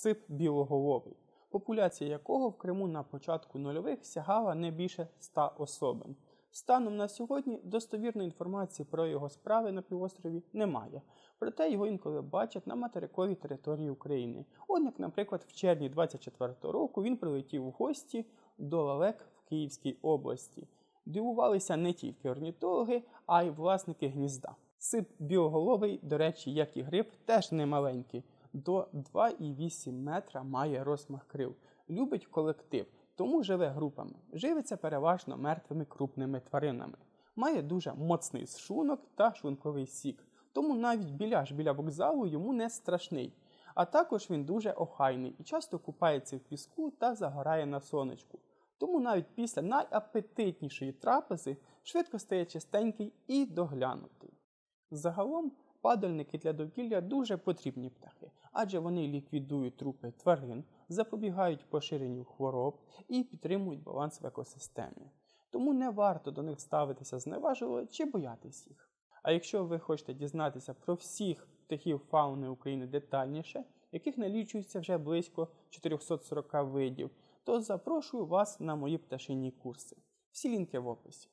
сип білоголовий, популяція якого в Криму на початку нульових сягала не більше 100 особин. Станом на сьогодні достовірної інформації про його справи на півострові немає, проте його інколи бачать на материковій території України. От як, наприклад, в червні 24-го року він прилетів у гості до лелек в Київській області. Дивувалися не тільки орнітологи, а й власники гнізда. Сип білоголовий, до речі, як і гриб, теж не маленький. До 2,8 метра має розмах крил. Любить колектив, тому живе групами. Живиться переважно мертвими крупними тваринами. Має дуже моцний шлунок та шлунковий сік, тому навіть біляш біля вокзалу йому не страшний. А також він дуже охайний і часто купається в піску та загорає на сонечку. Тому навіть після найапетитнішої трапези швидко стає чистенький і доглянутий. Загалом падальники для довкілля дуже потрібні птахи, адже вони ліквідують трупи тварин, запобігають поширенню хвороб і підтримують баланс в екосистемі. Тому не варто до них ставитися зневажливо чи боятись їх. А якщо ви хочете дізнатися про всіх птахів фауни України детальніше, яких налічується вже близько 440 видів, то запрошую вас на мої пташині курси. Всі лінки в описі.